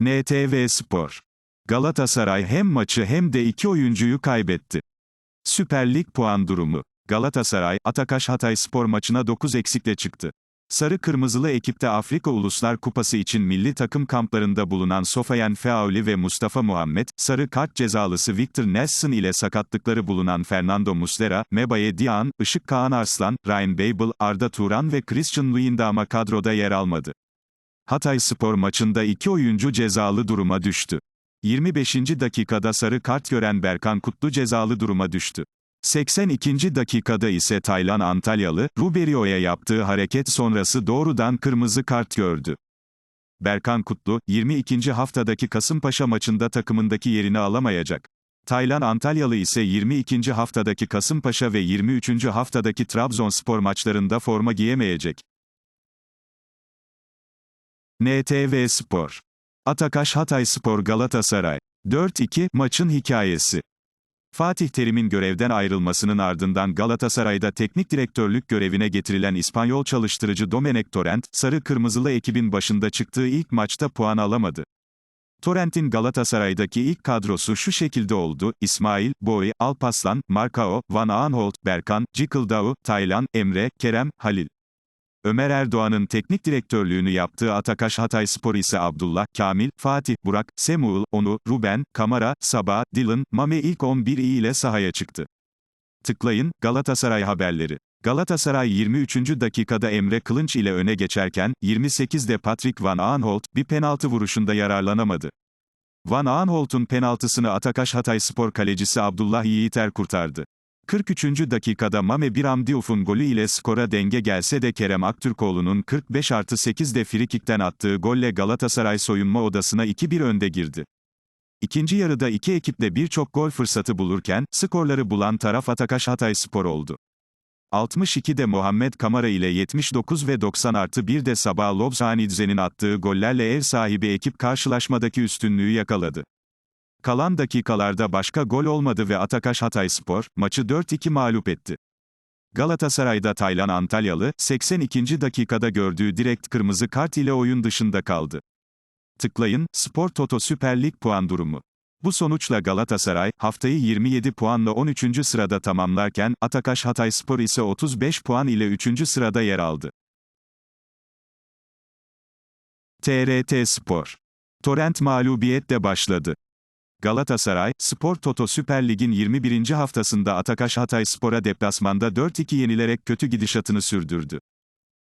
NTV Spor. Galatasaray hem maçı hem de iki oyuncuyu kaybetti. Süper Lig puan durumu. Galatasaray, Atakaş Hatay Spor maçına 9 eksikle çıktı. Sarı Kırmızılı ekipte Afrika Uluslar Kupası için milli takım kamplarında bulunan Sofayen Feauli ve Mustafa Muhammed, sarı kart cezalısı Victor Nelson ile sakatlıkları bulunan Fernando Muslera, Mebaye Dian, Işık Kaan Arslan, Ryan Babel, Arda Turan ve Christian Luyendama kadroda yer almadı. Hatay Spor maçında iki oyuncu cezalı duruma düştü. 25. dakikada sarı kart gören Berkan Kutlu cezalı duruma düştü. 82. dakikada ise Taylan Antalyalı, Ruberio'ya yaptığı hareket sonrası doğrudan kırmızı kart gördü. Berkan Kutlu, 22. haftadaki Kasımpaşa maçında takımındaki yerini alamayacak. Taylan Antalyalı ise 22. haftadaki Kasımpaşa ve 23. haftadaki Trabzonspor maçlarında forma giyemeyecek. NTV Spor. Atakaş Hatay Spor Galatasaray. 4-2 maçın hikayesi. Fatih Terim'in görevden ayrılmasının ardından Galatasaray'da teknik direktörlük görevine getirilen İspanyol çalıştırıcı Domenech Torrent, sarı kırmızılı ekibin başında çıktığı ilk maçta puan alamadı. Torrent'in Galatasaray'daki ilk kadrosu şu şekilde oldu, İsmail, Boy, Alpaslan, Marcao, Van Aanholt, Berkan, Cikıldao, Taylan, Emre, Kerem, Halil. Ömer Erdoğan'ın teknik direktörlüğünü yaptığı Atakaş Hatay Spor ise Abdullah, Kamil, Fatih, Burak, Semuğul, Onu, Ruben, Kamara, Sabah, Dylan, Mame ilk 11 ile sahaya çıktı. Tıklayın, Galatasaray haberleri. Galatasaray 23. dakikada Emre Kılınç ile öne geçerken, 28'de Patrick Van Aanholt, bir penaltı vuruşunda yararlanamadı. Van Aanholt'un penaltısını Atakaş Hatay Spor kalecisi Abdullah Yiğiter kurtardı. 43. dakikada Mame Biramdiouf'un golü ile skora denge gelse de Kerem Aktürkoğlu'nun 45 artı 8'de frikikten attığı golle Galatasaray soyunma odasına 2-1 önde girdi. İkinci yarıda iki ekiple birçok gol fırsatı bulurken, skorları bulan taraf Atakaş Hatay Spor oldu. 62'de Muhammed Kamara ile 79 ve 90 artı 1'de Sabah Lobzhanidze'nin attığı gollerle ev sahibi ekip karşılaşmadaki üstünlüğü yakaladı. Kalan dakikalarda başka gol olmadı ve Atakaş Hatayspor, maçı 4-2 mağlup etti. Galatasaray'da Taylan Antalyalı, 82. dakikada gördüğü direkt kırmızı kart ile oyun dışında kaldı. Tıklayın, Spor Toto Süper Lig puan durumu. Bu sonuçla Galatasaray, haftayı 27 puanla 13. sırada tamamlarken, Atakaş Hatayspor ise 35 puan ile 3. sırada yer aldı. TRT Spor. Torrent mağlubiyetle başladı. Galatasaray, Spor Toto Süper Lig'in 21. haftasında Atakaş Hatay Spor'a deplasmanda 4-2 yenilerek kötü gidişatını sürdürdü.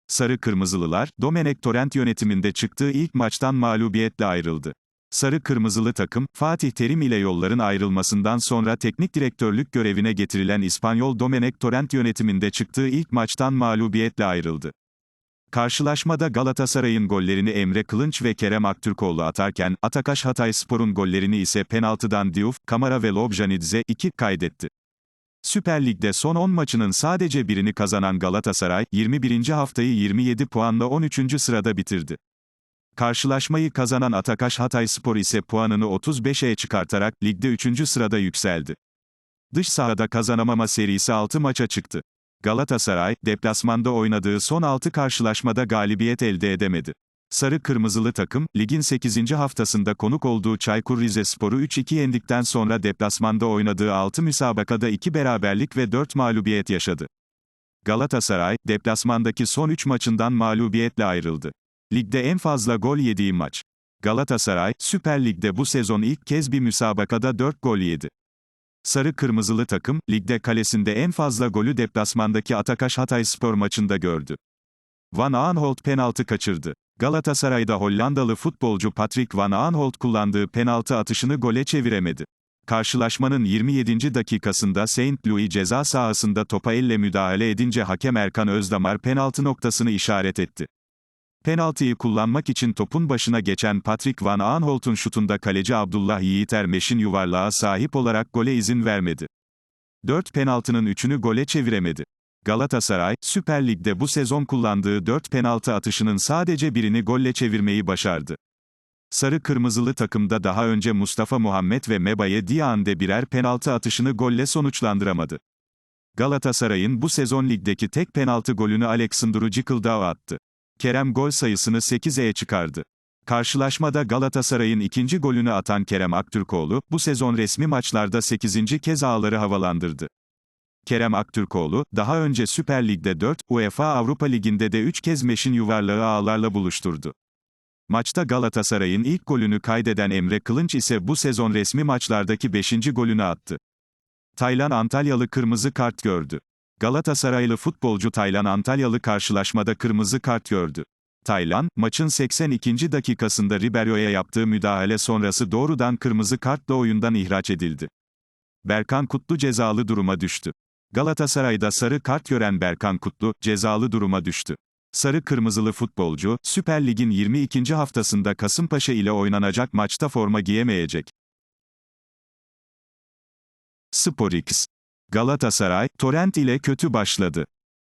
Sarı Kırmızılılar, Domenech Torrent yönetiminde çıktığı ilk maçtan mağlubiyetle ayrıldı. Sarı Kırmızılı takım, Fatih Terim ile yolların ayrılmasından sonra teknik direktörlük görevine getirilen İspanyol Domenech Torrent yönetiminde çıktığı ilk maçtan mağlubiyetle ayrıldı. Karşılaşmada Galatasaray'ın gollerini Emre Kılınç ve Kerem Aktürkoğlu atarken, Atakaş Hatayspor'un gollerini ise penaltıdan Diouf, Kamara ve Lobjanidze 2 kaydetti. Süper Lig'de son 10 maçının sadece birini kazanan Galatasaray, 21. haftayı 27 puanla 13. sırada bitirdi. Karşılaşmayı kazanan Atakaş Hatayspor ise puanını 35'e çıkartarak ligde 3. sırada yükseldi. Dış sahada kazanamama serisi 6 maça çıktı. Galatasaray, deplasmanda oynadığı son 6 karşılaşmada galibiyet elde edemedi. Sarı Kırmızılı takım, ligin 8. haftasında konuk olduğu Çaykur Rizespor'u 3-2 yendikten sonra deplasmanda oynadığı 6 müsabakada 2 beraberlik ve 4 mağlubiyet yaşadı. Galatasaray, deplasmandaki son 3 maçından mağlubiyetle ayrıldı. Ligde en fazla gol yediği maç. Galatasaray, Süper Lig'de bu sezon ilk kez bir müsabakada 4 gol yedi. Sarı Kırmızılı takım, ligde kalesinde en fazla golü deplasmandaki Atakaş Hatayspor maçında gördü. Van Aanholt penaltı kaçırdı. Galatasaray'da Hollandalı futbolcu Patrick Van Aanholt kullandığı penaltı atışını gole çeviremedi. Karşılaşmanın 27. dakikasında Saint Louis ceza sahasında topa elle müdahale edince hakem Erkan Özdamar penaltı noktasını işaret etti. Penaltıyı kullanmak için topun başına geçen Patrick Van Aanholt'un şutunda kaleci Abdullah Yiğiter Meş'in yuvarlığa sahip olarak gole izin vermedi. 4 penaltının 3'ünü gole çeviremedi. Galatasaray, Süper Lig'de bu sezon kullandığı 4 penaltı atışının sadece birini golle çevirmeyi başardı. Sarı Kırmızılı takımda daha önce Mustafa Muhammed ve Mebaye Diagne birer penaltı atışını golle sonuçlandıramadı. Galatasaray'ın bu sezon ligdeki tek penaltı golünü Alexandru Cikıldao attı. Kerem gol sayısını 8'e çıkardı. Karşılaşmada Galatasaray'ın ikinci golünü atan Kerem Aktürkoğlu, bu sezon resmi maçlarda 8. kez ağları havalandırdı. Kerem Aktürkoğlu, daha önce Süper Lig'de 4, UEFA Avrupa Ligi'nde de 3 kez meşin yuvarlağı ağlarla buluşturdu. Maçta Galatasaray'ın ilk golünü kaydeden Emre Kılınç ise bu sezon resmi maçlardaki 5. golünü attı. Taylan Antalyalı kırmızı kart gördü. Galatasaraylı futbolcu Taylan Antalyalı karşılaşmada kırmızı kart gördü. Taylan, maçın 82. dakikasında Ribeiro'ya yaptığı müdahale sonrası doğrudan kırmızı kartla oyundan ihraç edildi. Berkan Kutlu cezalı duruma düştü. Galatasaray'da sarı kart gören Berkan Kutlu, cezalı duruma düştü. Sarı kırmızılı futbolcu, Süper Lig'in 22. haftasında Kasımpaşa ile oynanacak maçta forma giyemeyecek. SporX Galatasaray, Torrent ile kötü başladı.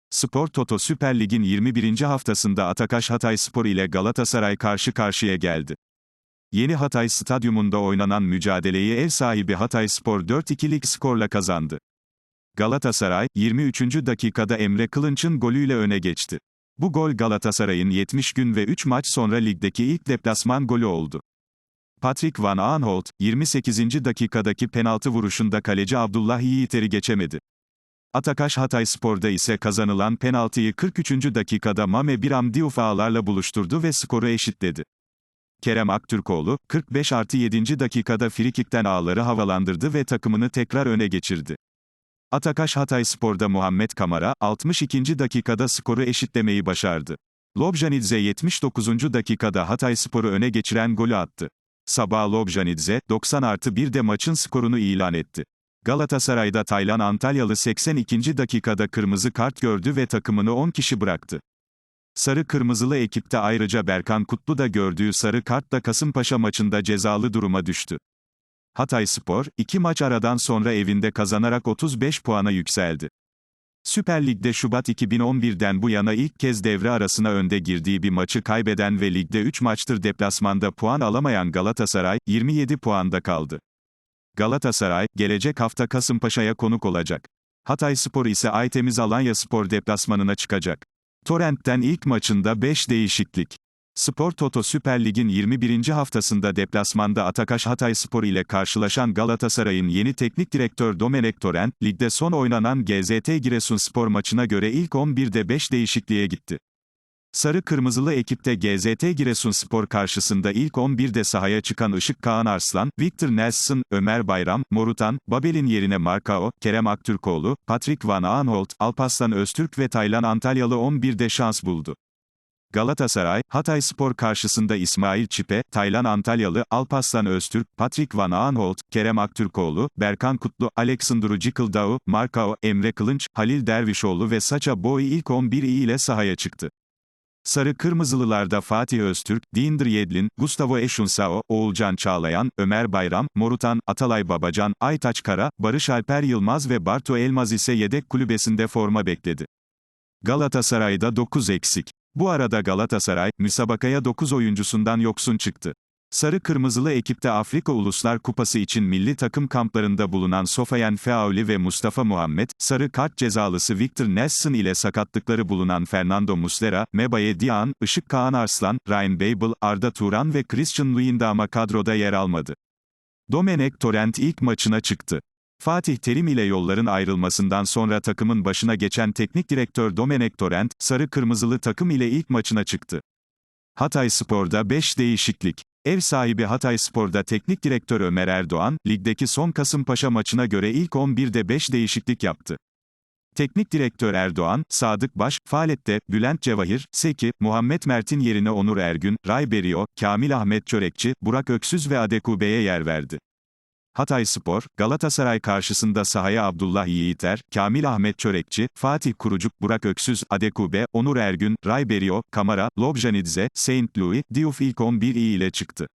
Spor Toto Süper Lig'in 21. haftasında Atakaş Hatay Spor ile Galatasaray karşı karşıya geldi. Yeni Hatay Stadyumunda oynanan mücadeleyi ev sahibi Hatay Spor 4-2'lik skorla kazandı. Galatasaray, 23. dakikada Emre Kılınç'ın golüyle öne geçti. Bu gol Galatasaray'ın 70 gün ve 3 maç sonra ligdeki ilk deplasman golü oldu. Patrick Van Aanholt, 28. dakikadaki penaltı vuruşunda kaleci Abdullah Yiğiter'i geçemedi. Atakaş Hatay Spor'da ise kazanılan penaltıyı 43. dakikada Mame Biram Diouf ağlarla buluşturdu ve skoru eşitledi. Kerem Aktürkoğlu, 45 artı 7. dakikada frikikten ağları havalandırdı ve takımını tekrar öne geçirdi. Atakaş Hatay Spor'da Muhammed Kamara, 62. dakikada skoru eşitlemeyi başardı. Lobjanidze 79. dakikada Hatay Spor'u öne geçiren golü attı. Sabah Lobjanidze, 90 artı 1'de maçın skorunu ilan etti. Galatasaray'da Taylan Antalyalı 82. dakikada kırmızı kart gördü ve takımını 10 kişi bıraktı. Sarı kırmızılı ekipte ayrıca Berkan Kutlu da gördüğü sarı kartla Kasımpaşa maçında cezalı duruma düştü. Hatay Spor, iki maç aradan sonra evinde kazanarak 35 puana yükseldi. Süper Lig'de Şubat 2011'den bu yana ilk kez devre arasına önde girdiği bir maçı kaybeden ve ligde 3 maçtır deplasmanda puan alamayan Galatasaray, 27 puanda kaldı. Galatasaray, gelecek hafta Kasımpaşa'ya konuk olacak. Hatay Spor ise Aytemiz Alanya Spor deplasmanına çıkacak. Torrent'ten ilk maçında 5 değişiklik. Spor Toto Süper Lig'in 21. haftasında deplasmanda Atakaş Hatay Spor ile karşılaşan Galatasaray'ın yeni teknik direktör Domenech Torrent, ligde son oynanan GZT Giresunspor maçına göre ilk 11'de 5 değişikliğe gitti. Sarı Kırmızılı ekipte GZT Giresunspor karşısında ilk 11'de sahaya çıkan Işık Kaan Arslan, Victor Nelson, Ömer Bayram, Morutan, Babel'in yerine Markao, Kerem Aktürkoğlu, Patrick Van Aanholt, Alpaslan Öztürk ve Taylan Antalyalı 11'de şans buldu. Galatasaray, Hatay Spor karşısında İsmail Çipe, Taylan Antalyalı, Alpaslan Öztürk, Patrick Van Aanholt, Kerem Aktürkoğlu, Berkan Kutlu, Alexandru Cikıldao, Markao, Emre Kılınç, Halil Dervişoğlu ve Saça Boy ilk 11 ile sahaya çıktı. Sarı Kırmızılılarda Fatih Öztürk, Dinder Yedlin, Gustavo Eşunsao, Oğulcan Çağlayan, Ömer Bayram, Morutan, Atalay Babacan, Aytaç Kara, Barış Alper Yılmaz ve Bartu Elmaz ise yedek kulübesinde forma bekledi. Galatasaray'da 9 eksik. Bu arada Galatasaray, müsabakaya 9 oyuncusundan yoksun çıktı. Sarı Kırmızılı ekipte Afrika Uluslar Kupası için milli takım kamplarında bulunan Sofayen Feauli ve Mustafa Muhammed, sarı kart cezalısı Victor Nelson ile sakatlıkları bulunan Fernando Muslera, Mebaye Dian, Işık Kaan Arslan, Ryan Babel, Arda Turan ve Christian Luyendama kadroda yer almadı. Domenech Torrent ilk maçına çıktı. Fatih Terim ile yolların ayrılmasından sonra takımın başına geçen teknik direktör Domenech Torrent, sarı kırmızılı takım ile ilk maçına çıktı. Hatay Spor'da 5 değişiklik. Ev sahibi Hatay Spor'da teknik direktör Ömer Erdoğan, ligdeki son Kasımpaşa maçına göre ilk 11'de 5 değişiklik yaptı. Teknik direktör Erdoğan, Sadık Baş, Faalet'te, Bülent Cevahir, Seki, Muhammed Mert'in yerine Onur Ergün, Ray Berio, Kamil Ahmet Çörekçi, Burak Öksüz ve Adekube'ye yer verdi. Hatay Spor, Galatasaray karşısında sahaya Abdullah Yiğiter, Kamil Ahmet Çörekçi, Fatih Kurucuk, Burak Öksüz, Adekube, Onur Ergün, Ray Berio, Kamara, Lobjanidze, Saint Louis, Diouf ilk 11 ile çıktı.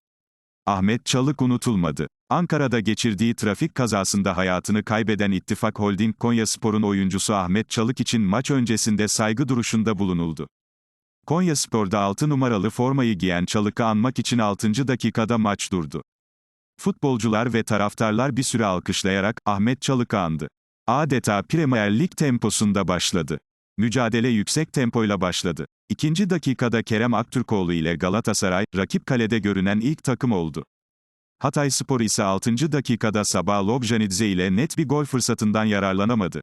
Ahmet Çalık unutulmadı. Ankara'da geçirdiği trafik kazasında hayatını kaybeden İttifak Holding Konyaspor'un oyuncusu Ahmet Çalık için maç öncesinde saygı duruşunda bulunuldu. Konyaspor'da 6 numaralı formayı giyen Çalık'ı anmak için 6. dakikada maç durdu. Futbolcular ve taraftarlar bir süre alkışlayarak Ahmet Çalık'ı andı. Adeta Premier Lig temposunda başladı. Mücadele yüksek tempoyla başladı. İkinci dakikada Kerem Aktürkoğlu ile Galatasaray, rakip kalede görünen ilk takım oldu. Hatay Spor ise 6. dakikada Sabah Lobjanidze ile net bir gol fırsatından yararlanamadı.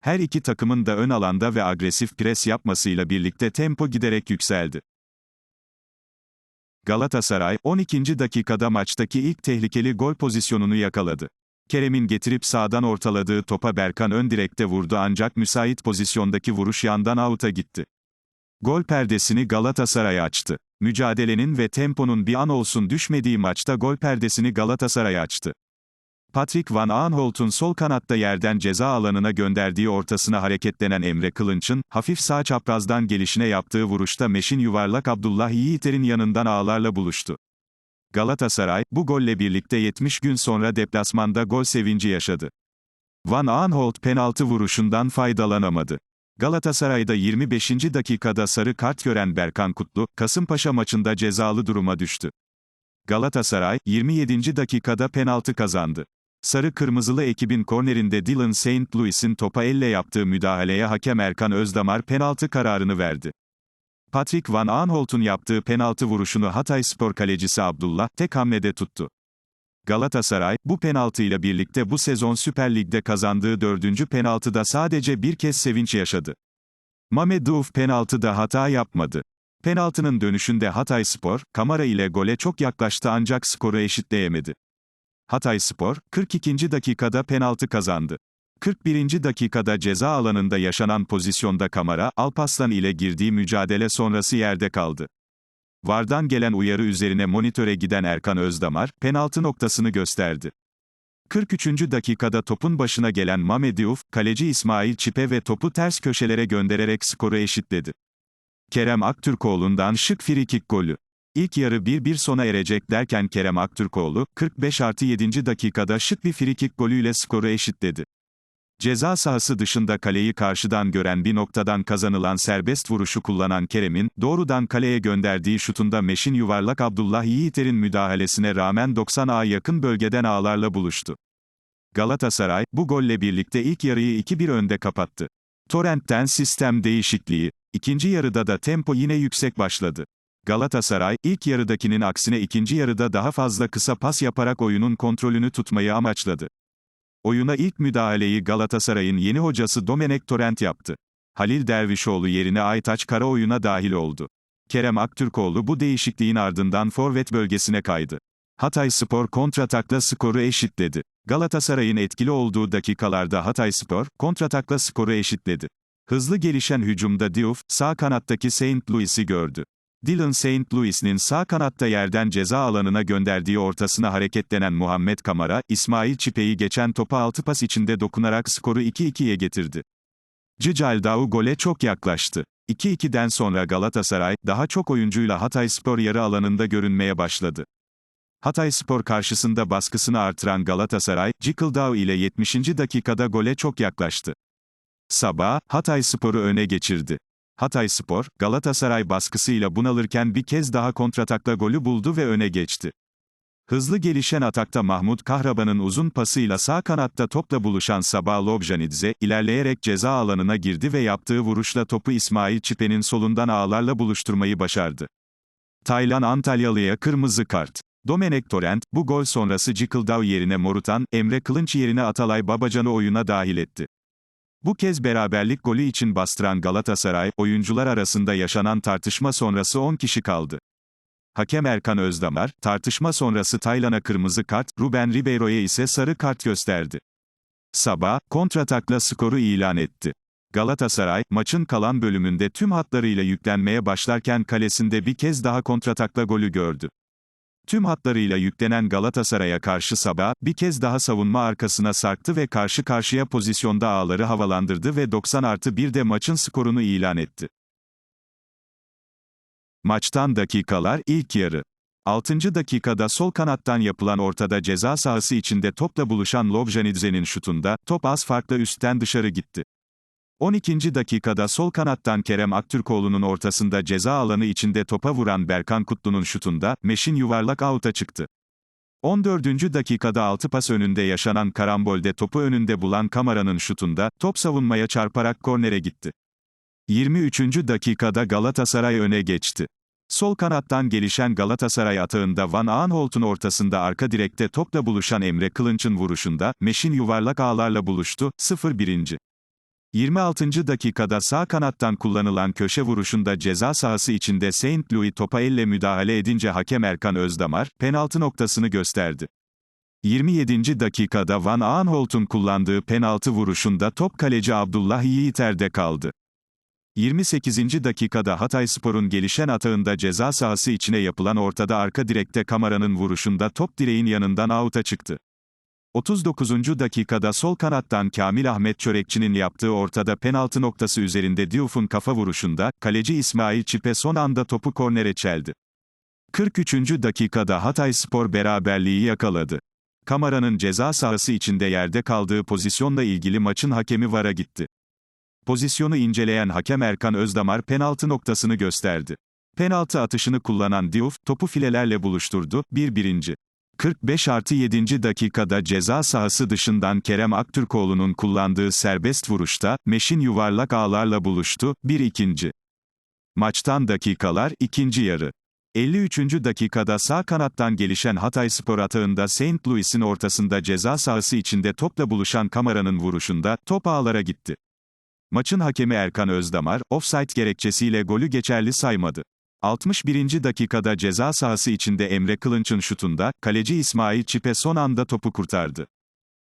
Her iki takımın da ön alanda ve agresif pres yapmasıyla birlikte tempo giderek yükseldi. Galatasaray, 12. dakikada maçtaki ilk tehlikeli gol pozisyonunu yakaladı. Kerem'in getirip sağdan ortaladığı topa Berkan ön direkte vurdu ancak müsait pozisyondaki vuruş yandan avuta gitti. Gol perdesini Galatasaray açtı. Mücadelenin ve temponun bir an olsun düşmediği maçta gol perdesini Galatasaray açtı. Patrick Van Aanholt'un sol kanatta yerden ceza alanına gönderdiği ortasına hareketlenen Emre Kılınç'ın, hafif sağ çaprazdan gelişine yaptığı vuruşta Meşin yuvarlak Abdullah Yiğiter'in yanından ağlarla buluştu. Galatasaray, bu golle birlikte 70 gün sonra deplasmanda gol sevinci yaşadı. Van Aanholt penaltı vuruşundan faydalanamadı. Galatasaray'da 25. dakikada sarı kart gören Berkan Kutlu, Kasımpaşa maçında cezalı duruma düştü. Galatasaray, 27. dakikada penaltı kazandı. Sarı kırmızılı ekibin kornerinde Dylan St. Louis'in topa elle yaptığı müdahaleye hakem Erkan Özdamar penaltı kararını verdi. Patrick Van Aanholt'un yaptığı penaltı vuruşunu Hatay Spor kalecisi Abdullah, tek hamlede tuttu. Galatasaray, bu penaltıyla birlikte bu sezon Süper Lig'de kazandığı dördüncü penaltıda sadece bir kez sevinç yaşadı. Mame Diouf penaltıda hata yapmadı. Penaltının dönüşünde Hatay Spor, Kamara ile gole çok yaklaştı ancak skoru eşitleyemedi. Hatay Spor, 42. dakikada penaltı kazandı. 41. dakikada ceza alanında yaşanan pozisyonda Kamara, Alpaslan ile girdiği mücadele sonrası yerde kaldı. Vardan gelen uyarı üzerine monitöre giden Erkan Özdamar, penaltı noktasını gösterdi. 43. dakikada topun başına gelen Mame Diouf, kaleci İsmail Çipe ve topu ters köşelere göndererek skoru eşitledi. Kerem Aktürkoğlu'ndan şık frikik golü. İlk yarı 1-1 sona erecek derken Kerem Aktürkoğlu, 45 artı 7. dakikada şık bir frikik golüyle skoru eşitledi. Ceza sahası dışında kaleyi karşıdan gören bir noktadan kazanılan serbest vuruşu kullanan Kerem'in, doğrudan kaleye gönderdiği şutunda Meşin yuvarlak Abdullah Yiğiter'in müdahalesine rağmen 90 A yakın bölgeden ağlarla buluştu. Galatasaray, bu golle birlikte ilk yarıyı 2-1 önde kapattı. Torrent'ten sistem değişikliği. İkinci yarıda da tempo yine yüksek başladı. Galatasaray, ilk yarıdakinin aksine ikinci yarıda daha fazla kısa pas yaparak oyunun kontrolünü tutmayı amaçladı. Oyuna ilk müdahaleyi Galatasaray'ın yeni hocası Domenek Torrent yaptı. Halil Dervişoğlu yerine Aytaç Kara oyuna dahil oldu. Kerem Aktürkoğlu bu değişikliğin ardından forvet bölgesine kaydı. Hatay Spor kontratakla skoru eşitledi. Galatasaray'ın etkili olduğu dakikalarda Hatay Spor, kontratakla skoru eşitledi. Hızlı gelişen hücumda Diouf, sağ kanattaki St. Louis'i gördü. Dylan St. Louis'nin sağ kanatta yerden ceza alanına gönderdiği ortasına hareketlenen Muhammed Kamara, İsmail Çipe'yi geçen topa altı pas içinde dokunarak skoru 2-2'ye getirdi. Cicaldao gole çok yaklaştı. 2-2'den sonra Galatasaray, daha çok oyuncuyla Hatay Spor yarı alanında görünmeye başladı. Hatay Spor karşısında baskısını artıran Galatasaray, Cicaldao ile 70. dakikada gole çok yaklaştı. Sabah, Hatay Spor'u öne geçirdi. Hatay Spor, Galatasaray baskısıyla bunalırken bir kez daha kontratakla golü buldu ve öne geçti. Hızlı gelişen atakta Mahmut Kahraban'ın uzun pasıyla sağ kanatta topla buluşan Sabah Lobjanidze, ilerleyerek ceza alanına girdi ve yaptığı vuruşla topu İsmail Çipe'nin solundan ağlarla buluşturmayı başardı. Taylan Antalyalı'ya kırmızı kart. Domenek Torrent, bu gol sonrası Cikıldav yerine Morutan, Emre Kılınç yerine Atalay Babacan'ı oyuna dahil etti. Bu kez beraberlik golü için bastıran Galatasaray, oyuncular arasında yaşanan tartışma sonrası 10 kişi kaldı. Hakem Erkan Özdamar, tartışma sonrası Taylan'a kırmızı kart, Ruben Ribeiro'ya ise sarı kart gösterdi. Sabah, kontratakla skoru ilan etti. Galatasaray, maçın kalan bölümünde tüm hatlarıyla yüklenmeye başlarken kalesinde bir kez daha kontratakla golü gördü. Tüm hatlarıyla yüklenen Galatasaray'a karşı Sabah, bir kez daha savunma arkasına sarktı ve karşı karşıya pozisyonda ağları havalandırdı ve 90 artı 1'de maçın skorunu ilan etti. Maçtan dakikalar ilk yarı. 6. dakikada sol kanattan yapılan ortada ceza sahası içinde topla buluşan Lovjanidze'nin şutunda, top az farkla üstten dışarı gitti. 12. dakikada sol kanattan Kerem Aktürkoğlu'nun ortasında ceza alanı içinde topa vuran Berkan Kutlu'nun şutunda, Meşin yuvarlak avuta çıktı. 14. dakikada 6 pas önünde yaşanan karambolde topu önünde bulan Kamara'nın şutunda, top savunmaya çarparak kornere gitti. 23. dakikada Galatasaray öne geçti. Sol kanattan gelişen Galatasaray atağında Van Aanholt'un ortasında arka direkte topla buluşan Emre Kılınç'ın vuruşunda, Meşin yuvarlak ağlarla buluştu, 0-1. 26. dakikada sağ kanattan kullanılan köşe vuruşunda ceza sahası içinde Saint Louis topa elle müdahale edince hakem Erkan Özdamar, penaltı noktasını gösterdi. 27. dakikada Van Aanholt'un kullandığı penaltı vuruşunda top kaleci Abdullah Yiğiter'de kaldı. 28. dakikada Hatayspor'un gelişen atağında ceza sahası içine yapılan ortada arka direkte kameranın vuruşunda top direğin yanından out'a çıktı. 39. dakikada sol kanattan Kamil Ahmet Çörekçi'nin yaptığı ortada penaltı noktası üzerinde Diouf'un kafa vuruşunda, kaleci İsmail Çipe son anda topu kornere çeldi. 43. dakikada Hatayspor beraberliği yakaladı. Kamara'nın ceza sahası içinde yerde kaldığı pozisyonla ilgili maçın hakemi VAR'a gitti. Pozisyonu inceleyen hakem Erkan Özdamar penaltı noktasını gösterdi. Penaltı atışını kullanan Diouf, topu filelerle buluşturdu, 1-1. 45 artı 7. dakikada ceza sahası dışından Kerem Aktürkoğlu'nun kullandığı serbest vuruşta, Meşin yuvarlak ağlarla buluştu, 1-2. Maçtan dakikalar, ikinci yarı. 53. dakikada sağ kanattan gelişen Hatayspor atağında St. Louis'in ortasında ceza sahası içinde topla buluşan kameranın vuruşunda, top ağlara gitti. Maçın hakemi Erkan Özdamar, offside gerekçesiyle golü geçerli saymadı. 61. dakikada ceza sahası içinde Emre Kılınç'ın şutunda, kaleci İsmail Çipe son anda topu kurtardı.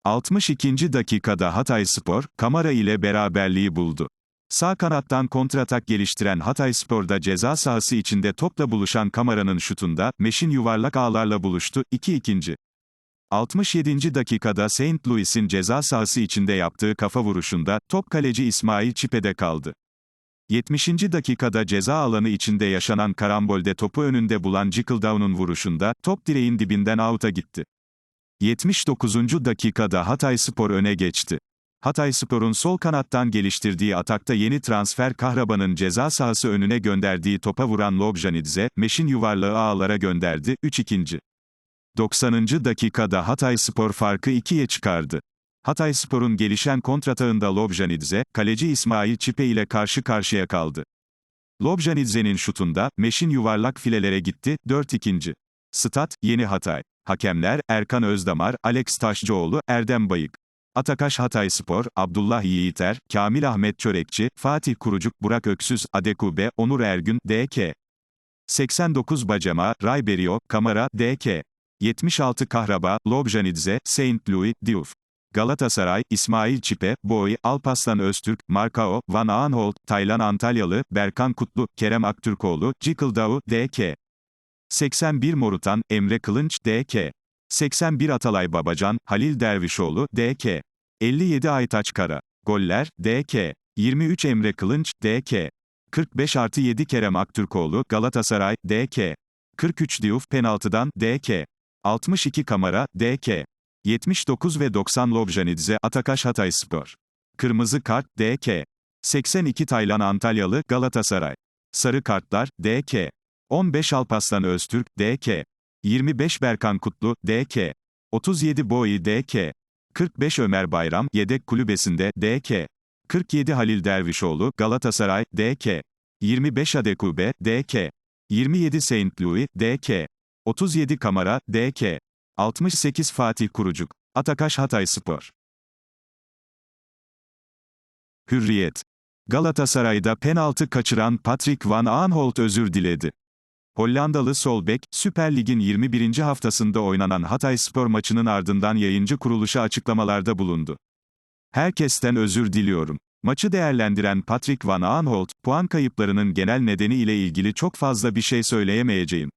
62. dakikada Hatayspor, Kamara ile beraberliği buldu. Sağ kanattan kontratak geliştiren Hatayspor'da ceza sahası içinde topla buluşan Kamara'nın şutunda, Meşin yuvarlak ağlarla buluştu, 2-2. 67. dakikada St. Louis'in ceza sahası içinde yaptığı kafa vuruşunda, top kaleci İsmail Çipe'de kaldı. 70. dakikada ceza alanı içinde yaşanan karambolde topu önünde bulan Jickledown'un vuruşunda, top direğin dibinden out'a gitti. 79. dakikada Hatayspor öne geçti. Hatayspor'un sol kanattan geliştirdiği atakta yeni transfer Kahraban'ın ceza sahası önüne gönderdiği topa vuran Lobjanidze, Meşin yuvarlağı ağlara gönderdi, 3-2. 90. dakikada Hatayspor farkı 2'ye çıkardı. Hatayspor'un gelişen kontratağında Lobjanidze, kaleci İsmail Çipe ile karşı karşıya kaldı. Lobjanidze'nin şutunda, Meşin yuvarlak filelere gitti, 4-2. Stat, Yeni Hatay. Hakemler, Erkan Özdamar, Alex Taşcıoğlu, Erdem Bayık. Atakaş Hatayspor, Abdullah Yiğiter, Kamil Ahmet Çörekçi, Fatih Kurucuk, Burak Öksüz, Adekube, Onur Ergün, D.K. 89 Bacema, Rayberio, Kamara, D.K. 76 Kahraba, Lobjanidze, Saint Louis, Diouf. Galatasaray, İsmail Çipe, Boy, Alpaslan Öztürk, Markao, Van Aanholt, Taylan Antalyalı, Berkan Kutlu, Kerem Aktürkoğlu, Cikıldao, D.K. 81 Morutan, Emre Kılınç, D.K. 81 Atalay Babacan, Halil Dervişoğlu, D.K. 57 Aytaç Kara. Goller, D.K. 23 Emre Kılınç, D.K. 45 artı 7 Kerem Aktürkoğlu, Galatasaray, D.K. 43 Diouf, penaltıdan, D.K. 62 Kamara, D.K. 79 ve 90 Lobjanidze, Atakaş Hatayspor. Kırmızı kart, D.K. 82 Taylan Antalyalı, Galatasaray. Sarı kartlar, D.K. 15 Alpaslan Öztürk, D.K. 25 Berkan Kutlu, D.K. 37 Boyi D.K. 45 Ömer Bayram, yedek kulübesinde, D.K. 47 Halil Dervişoğlu, Galatasaray, D.K. 25 Adekube, D.K. 27 Saint Louis, D.K. 37 Kamara, D.K. 68 Fatih Kurucuk. Atakaş Hatayspor. Hürriyet. Galatasaray'da penaltı kaçıran Patrick Van Aanholt özür diledi. Hollandalı sol bek, Süper Lig'in 21. haftasında oynanan Hatayspor maçının ardından yayıncı kuruluşa açıklamalarda bulundu. Herkesten özür diliyorum. Maçı değerlendiren Patrick Van Aanholt, puan kayıplarının genel nedeni ile ilgili çok fazla bir şey söyleyemeyeceğim.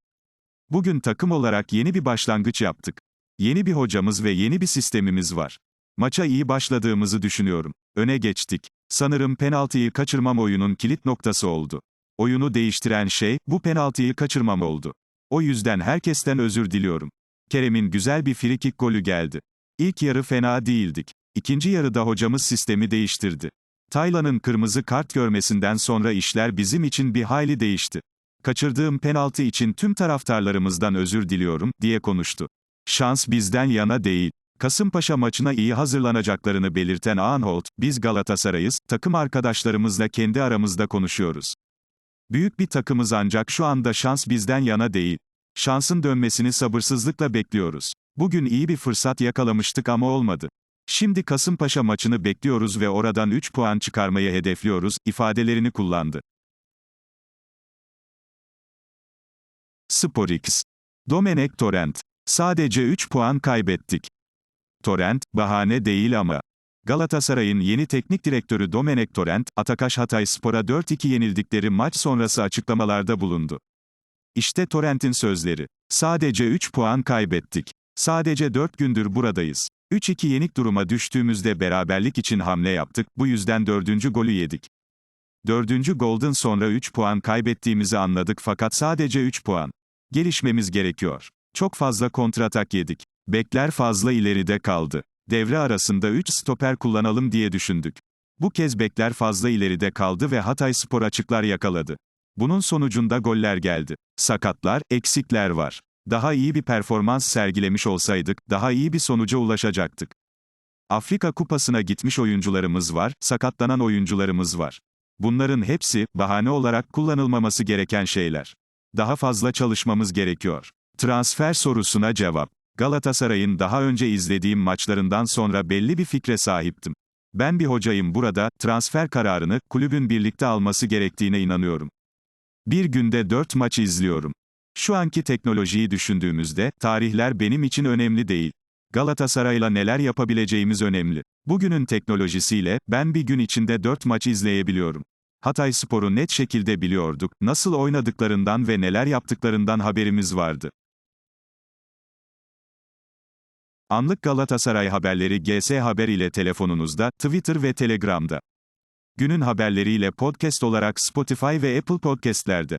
Bugün takım olarak yeni bir başlangıç yaptık. Yeni bir hocamız ve yeni bir sistemimiz var. Maça iyi başladığımızı düşünüyorum. Öne geçtik. Sanırım penaltıyı kaçırmam oyunun kilit noktası oldu. Oyunu değiştiren şey, bu penaltıyı kaçırmam oldu. O yüzden herkesten özür diliyorum. Kerem'in güzel bir frikik golü geldi. İlk yarı fena değildik. İkinci yarıda hocamız sistemi değiştirdi. Taylan'ın kırmızı kart görmesinden sonra işler bizim için bir hayli değişti. Kaçırdığım penaltı için tüm taraftarlarımızdan özür diliyorum, diye konuştu. Şans bizden yana değil. Kasımpaşa maçına iyi hazırlanacaklarını belirten Aanholt, biz Galatasaray'ız, takım arkadaşlarımızla kendi aramızda konuşuyoruz. Büyük bir takımız ancak şu anda şans bizden yana değil. Şansın dönmesini sabırsızlıkla bekliyoruz. Bugün iyi bir fırsat yakalamıştık ama olmadı. Şimdi Kasımpaşa maçını bekliyoruz ve oradan 3 puan çıkarmayı hedefliyoruz, ifadelerini kullandı. SporX. Domenek Torrent. Sadece 3 puan kaybettik. Torrent, bahane değil ama. Galatasaray'ın yeni teknik direktörü Domenek Torrent, Atakaş Hatayspor'a 4-2 yenildikleri maç sonrası açıklamalarda bulundu. İşte Torrent'in sözleri. Sadece 3 puan kaybettik. Sadece 4 gündür buradayız. 3-2 yenik duruma düştüğümüzde beraberlik için hamle yaptık, bu yüzden 4. golü yedik. 4. golden sonra 3 puan kaybettiğimizi anladık fakat sadece 3 puan. Gelişmemiz gerekiyor. Çok fazla kontratak yedik. Bekler fazla ileride kaldı. Devre arasında 3 stoper kullanalım diye düşündük. Bu kez bekler fazla ileride kaldı ve Hatay Spor açıklar yakaladı. Bunun sonucunda goller geldi. Sakatlar, eksikler var. Daha iyi bir performans sergilemiş olsaydık, daha iyi bir sonuca ulaşacaktık. Afrika Kupası'na gitmiş oyuncularımız var, sakatlanan oyuncularımız var. Bunların hepsi, bahane olarak kullanılmaması gereken şeyler. Daha fazla çalışmamız gerekiyor. Transfer sorusuna cevap. Galatasaray'ın daha önce izlediğim maçlarından sonra belli bir fikre sahiptim. Ben bir hocayım burada, transfer kararını, kulübün birlikte alması gerektiğine inanıyorum. Bir günde dört maç izliyorum. Şu anki teknolojiyi düşündüğümüzde, tarihler benim için önemli değil. Galatasaray'la neler yapabileceğimiz önemli. Bugünün teknolojisiyle, ben bir gün içinde 4 maç izleyebiliyorum. Hatay Spor'u net şekilde biliyorduk, nasıl oynadıklarından ve neler yaptıklarından haberimiz vardı. Anlık Galatasaray haberleri GS Haber ile telefonunuzda, Twitter ve Telegram'da. Günün haberleriyle podcast olarak Spotify ve Apple Podcast'lerde.